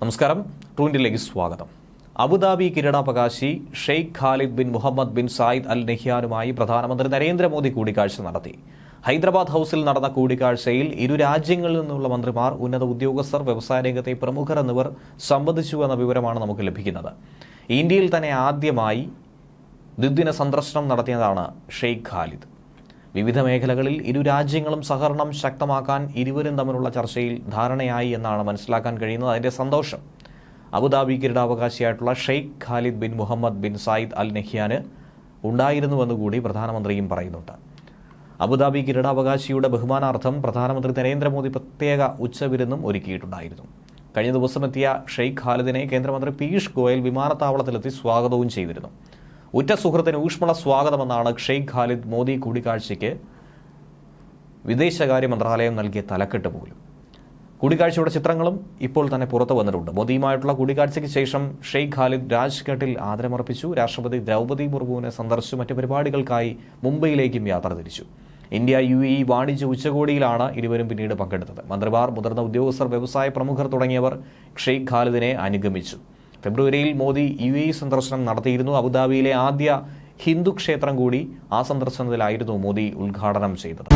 നമസ്കാരം. ട്രൂൻഡിലേക്ക് സ്വാഗതം. അബുദാബി കിരീടാവകാശി Sheikh Khalid bin Mohammed bin Zayed Al നെഹ്യാനുമായി പ്രധാനമന്ത്രി നരേന്ദ്രമോദി കൂടിക്കാഴ്ച നടത്തി. ഹൈദരാബാദ് ഹൌസിൽ നടന്ന കൂടിക്കാഴ്ചയിൽ ഇരു രാജ്യങ്ങളിൽ നിന്നുള്ള മന്ത്രിമാർ ഉന്നത ഉദ്യോഗസ്ഥർ വ്യവസായ രംഗത്തെ പ്രമുഖർ എന്നിവർ സംബന്ധിച്ചു എന്ന വിവരമാണ് നമുക്ക് ലഭിക്കുന്നത്. ഇന്ത്യയിൽ തന്നെ ആദ്യമായി ദ്വിദിന സന്ദർശനം നടത്തിയതാണ് ഷെയ്ഖ് ഖാലിദ്. വിവിധ മേഖലകളിൽ ഇരു രാജ്യങ്ങളും സഹകരണം ശക്തമാക്കാൻ ഇരുവരും തമ്മിലുള്ള ചർച്ചയിൽ ധാരണയായി എന്നാണ് മനസ്സിലാക്കാൻ കഴിയുന്നത്. അതിന്റെ സന്തോഷം Abu Dhabi കിരീടാവകാശിയായിട്ടുള്ള Sheikh Khalid bin Mohammed bin Zayed Al നെഹ്യാന് ഉണ്ടായിരുന്നുവെന്ന് കൂടി പ്രധാനമന്ത്രിയും പറയുന്നുണ്ട്. അബുദാബി കിരീടാവകാശിയുടെ ബഹുമാനാർത്ഥം പ്രധാനമന്ത്രി നരേന്ദ്രമോദി പ്രത്യേക ഉച്ചവിരുന്നും ഒരുക്കിയിട്ടുണ്ടായിരുന്നു. കഴിഞ്ഞ ദിവസം എത്തിയ ഷെയ്ഖ് ഖാലിദിനെ കേന്ദ്രമന്ത്രി പീയൂഷ് ഗോയൽ വിമാനത്താവളത്തിലെത്തി സ്വാഗതവും ചെയ്തിരുന്നു. ഉറ്റ സുഹൃത്തിന് ഊഷ്മള സ്വാഗതമെന്നാണ് ഷെയ്ഖ് ഖാലിദ് മോദി കൂടിക്കാഴ്ചയ്ക്ക് വിദേശകാര്യ മന്ത്രാലയം നൽകിയ തലക്കെട്ട് പോലും. കൂടിക്കാഴ്ചയുടെ ചിത്രങ്ങളും ഇപ്പോൾ തന്നെ പുറത്തു വന്നിട്ടുണ്ട്. മോദിയുമായിട്ടുള്ള കൂടിക്കാഴ്ചയ്ക്ക് ശേഷം ഷെയ്ഖ് ഖാലിദ് രാജ്ഘട്ടിൽ ആദരമർപ്പിച്ചു. രാഷ്ട്രപതി ദ്രൗപദി മുർമുവിനെ സന്ദർശിച്ചു. മറ്റ് പരിപാടികൾക്കായി മുംബൈയിലേക്കും യാത്ര തിരിച്ചു. ഇന്ത്യ യു ഇ വാണിജ്യ ഉച്ചകോടിയിലാണ് ഇരുവരും പിന്നീട് പങ്കെടുത്തത്. മന്ത്രിമാർ മുതിർന്ന ഉദ്യോഗസ്ഥർ വ്യവസായ പ്രമുഖർ തുടങ്ങിയവർ ഷെയ്ഖ് ഖാലിദിനെ അനുഗമിച്ചു. ഫെബ്രുവരിയിൽ മോദി യു എ സന്ദർശനം നടത്തിയിരുന്നു. അബുദാബിയിലെ ആദ്യ ഹിന്ദു ക്ഷേത്രം കൂടി ആ സന്ദർശനത്തിലായിരുന്നു മോദി ഉദ്ഘാടനം ചെയ്തത്.